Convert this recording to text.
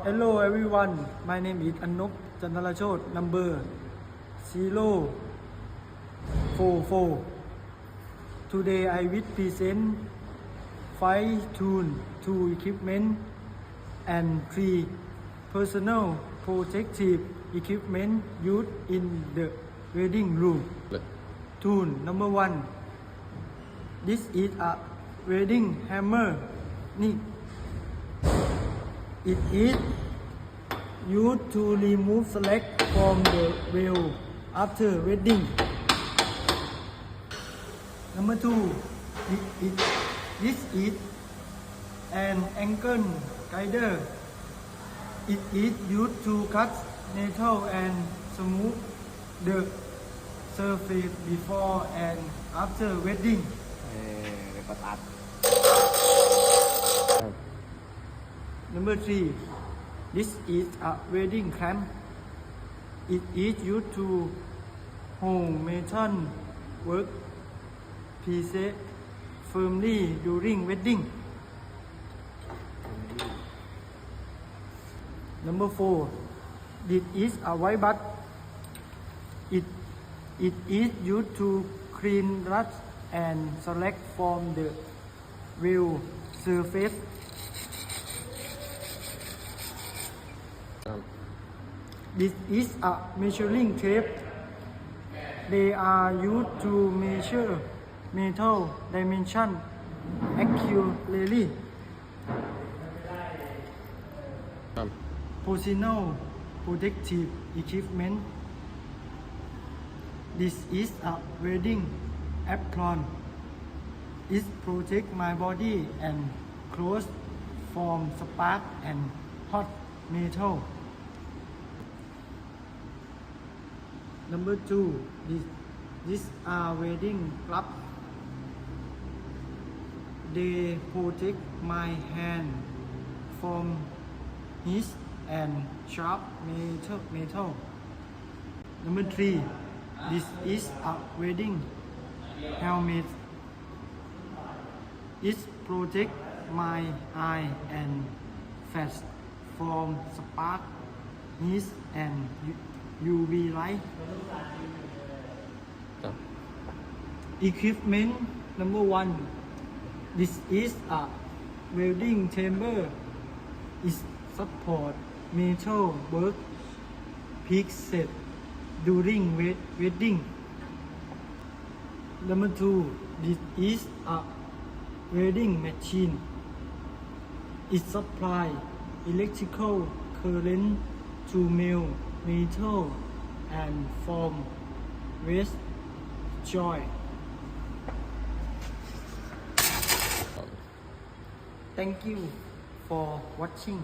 Hello everyone, my name is Anup Chandrachot, number 044. Today I will present 5 tune, 2 equipment and 3 personal protective equipment used in the wedding room. Tune number 1. This is a wedding hammer. It is used to remove slack from the wheel after welding. Number two, it, it, this is an angle guider. It is used to cut metal and smooth the surface before and after wedding. Eh, hey, Number three, this is a wedding clamp. It is used to hold metal work pieces firmly during wedding. Number four, this is a white butt. It it is used to clean rust and select from the veil surface. This is a measuring tape. They are used to measure metal dimension accurately. Personal protective equipment. This is a wedding apron. It protects my body and clothes from spark and hot metal. Number two, this, these are uh, wedding gloves. They protect my hand from his and sharp metal. metal. Number three, this is a wedding helmet. It protect my eye and face from spark, heat and UV light. ครับ Equipment number one. This is a welding chamber. It support metal work fixed during wed- wedding. Number two. This is a welding machine. It supply electrical current to melt metal and form with joy. Thank you for watching.